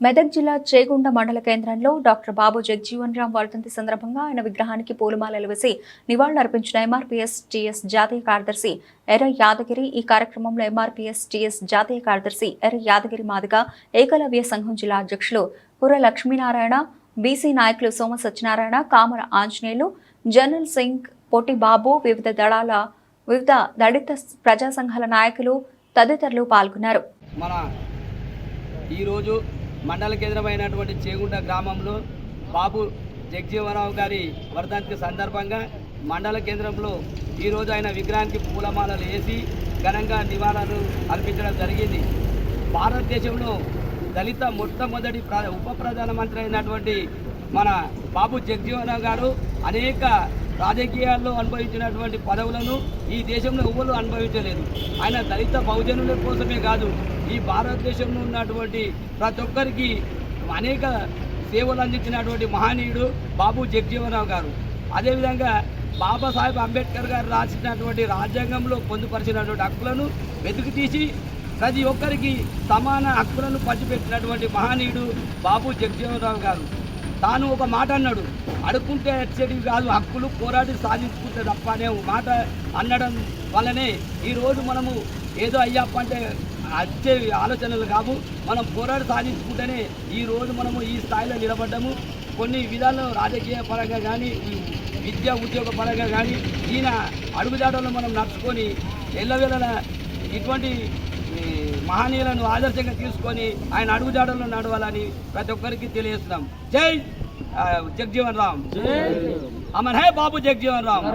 మెదక్ జిల్లా చేగుండ మండల కేంద్రంలో డాక్టర్ బాబు జగ్జీవన్ రామ్ వర్ధంతి సందర్భంగా ఆయన విగ్రహానికి పూలమాలలు వేసి నివాళులర్పించిన ఎంఆర్పీఎస్ టీఎస్ జాతీయ కార్యదర్శి ఎర్ర యాదగిరి. ఈ కార్యక్రమంలో ఎంఆర్పీఎస్ టీఎస్ జాతీయ కార్యదర్శి ఎర్ర యాదగిరి మాదిగ ఏకలవ్య సంఘం జిల్లా అధ్యక్షులు పుర లక్ష్మీనారాయణ బీసీ నాయకులు సోమ సత్యనారాయణ కామర ఆంజనేయులు జనరల్ సింగ్ పొట్టి బాబు వివిధ దళాల వివిధ దళిత ప్రజా సంఘాల నాయకులు తదితరులు పాల్గొన్నారు. మన ఈరోజు మండల కేంద్రమైనటువంటి చేగుండ గ్రామంలో బాబు జగజీవనరావు గారి వర్ధంతి సందర్భంగా మండల కేంద్రంలో ఈరోజు ఆయన విగ్రహానికి పూలమాలలు వేసి ఘనంగా నివాళులు అర్పించడం జరిగింది. భారతదేశంలో దళిత మొట్టమొదటి ప్ర ఉప ప్రధానమంత్రి అయినటువంటి మన బాబు జగజీవనరావు గారు అనేక రాజకీయాల్లో అనుభవించినటువంటి పదవులను ఈ దేశంలో ఎవరు అనుభవించలేదు. ఆయన దళిత బహుజనుల కోసమే కాదు ఈ భారతదేశంలో ఉన్నటువంటి ప్రతి ఒక్కరికి అనేక సేవలు అందించినటువంటి మహనీయుడు బాబు జగజీవనరావు గారు. అదేవిధంగా బాబాసాహెబ్ అంబేద్కర్ గారు రాసినటువంటి రాజ్యాంగంలో పొందుపరిచినటువంటి హక్కులను వెతికి తీసి ప్రతి ఒక్కరికి సమాన హక్కులను పంచిపెట్టినటువంటి మహనీయుడు బాబు జగజీవనరావు గారు. తాను ఒక మాట అన్నాడు. అడుక్కుంటే వచ్చేటివి కాదు హక్కులు పోరాడి సాధించుకుంటే తప్ప అనే ఒక మాట అనడం వల్లనే ఈరోజు మనము ఏదో అయ్యప్ప అంటే వచ్చే ఆలోచనలు కావు. మనం పోరాడి సాధించుకుంటేనే ఈరోజు మనము ఈ స్థాయిలో నిలబడ్డాము. కొన్ని విధాలు రాజకీయ పరంగా కానీ విద్యా ఉద్యోగ పరంగా కానీ ఈయన అడుగుజాడల్లో మనం నడుచుకొని ఎల్లవేళ ఇటువంటి మహనీయులను ఆదర్శంగా తీసుకొని ఆయన అడుగుజాడల్లో నడవాలని ప్రతి ఒక్కరికి తెలియజేస్తున్నాం. జై జగజీవన్ రామ్. అమర్ హై బాబు జగజీవన్ రామ్.